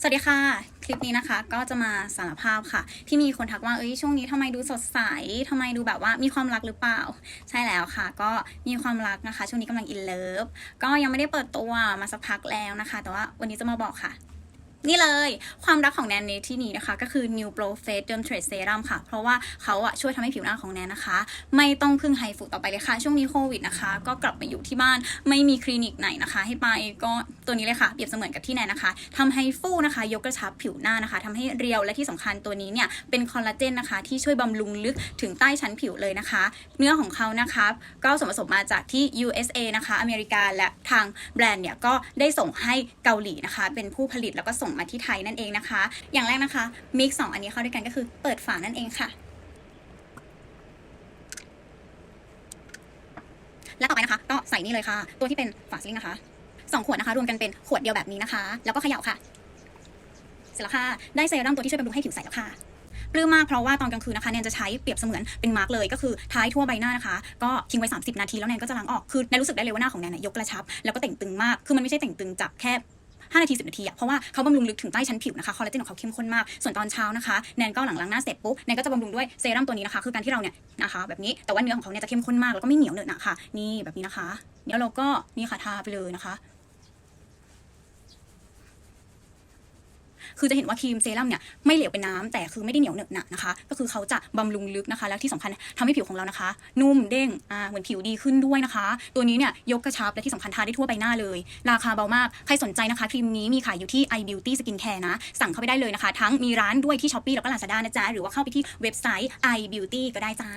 สวัสดีค่ะ คลิปนี้นะคะก็จะมาสารภาพค่ะ ที่มีคนทักว่าเอ้ยช่วงนี้ทำไมดูสดใสทำไมดูแบบว่ามีความรักหรือเปล่า ใช่แล้วค่ะ ก็มีความรักนะคะ ช่วงนี้กำลังอินเลิฟก็ยังไม่ได้เปิดตัวมาสักพักแล้วนะคะ แต่ว่าวันนี้จะมาบอกค่ะ นี่เลยความรักของแนนในที่นี้นะคะ ก็คือ New Pro Face Derm Trade Serum ค่ะ เพราะว่าเขาอะช่วยทำให้ผิวหน้าของแนนนะคะ ไม่ต้องพึ่งไฮฟูต่อไปเลยค่ะ ช่วงนี้โควิดนะคะ ก็กลับมาอยู่ที่บ้านไม่มีคลินิกไหนนะคะ ให้ไปก็ตัวนี้เลยค่ะ เปรียบเสมือนกับที่แนนนะคะทำให้ฟูนะคะ ยกกระชับผิวหน้านะคะทำให้เรียวและที่สำคัญตัวนี้เนี่ยเป็นคอลลาเจนนะคะ ที่ช่วยบำรุงลึกถึงใต้ชั้นผิวเลยนะคะ เนื้อของเขานะคะก็ส่วนผสมมาจากที่ USA นะคะ อเมริกาและทางแบรนด์เนี่ยก็ได้ส่งให้เกาหลีนะคะ เป็นผู้ผลิตแล้วก็ส่งมาที่ไทยนั่นเองนะคะ อย่างแรกนะคะมิกสองอันนี้เข้าด้วยกันก็คือเปิดฝานั่นเองค่ะและต่อไปนะคะก็ใส่นี่เลยค่ะ ตัวที่เป็นฝาซิลิงนะคะสองขวดนะคะ รวมกันเป็นขวดเดียวแบบนี้นะคะ แล้วก็เขย่าค่ะ เสร็จแล้วค่ะ ได้เซรั่มตัวที่ช่วยบำรุงให้ผิวใสแล้วค่ะปลื้มมากเพราะว่าตอนกลางคืนนะคะแนนจะใช้เปรียบเสมือนเป็นมาร์กเลยก็คือท้ายทั่วใบหน้านะคะ ก็ทิ้งไว้ 30 นาทีแล้วแนนก็จะล้างออกคือแนนรู้สึกได้เลยว่าหน้าของแนนเนยยกกระชับ แล้วก็แต่งตึงมากคือมันไม่ใช่แต่งตึงจากแค่ 5นาที 10 นาทีอะเพราะว่าเขาบำรุงลึกถึงใต้ชั้นผิวนะคะคอลลาเจนของเขาเข้มข้นมาก ส่วนตอนเช้านะคะแนนก็หลังล้างหน้าเสร็จปุ๊บแนนก็จะบำรุงด้วยเซรั่มตัวนี้นะคะ คือการที่เราเนี่ยนะคะแบบนี้แต่ว่าเนื้อของเขาเนี่ยจะเข้มข้นมากแล้วก็ไม่เหนียวเหนอะนะคะนี่แบบนี้นะคะเดี๋ยวเราก็นี่ค่ะทาไปเลยนะคะ คือจะเห็นว่าครีมเซรั่มเนี่ยไม่เหลวเป็นน้ำแต่คือไม่ได้เหนียวเหนอะหนะนะคะ ก็คือเขาจะบำรุงลึกนะคะ แล้วที่สำคัญทำให้ผิวของเรานะคะ นุ่มเด้งอ่าเหมือนผิวดีขึ้นด้วยนะคะ ตัวนี้เนี่ยยกกระชับและที่สำคัญทาได้ทั่วใบหน้าเลย ราคาเบามากใครสนใจนะคะครีมนี้มีขายอยู่ที่ i beauty skin care นะ สั่งเข้าไปได้เลยนะคะ ทั้งมีร้านด้วยที่ Shopee แล้วก็ Lazada นะจ๊ะหรือว่าเข้าไปที่เว็บไซต์ i beauty ก็ได้จ้า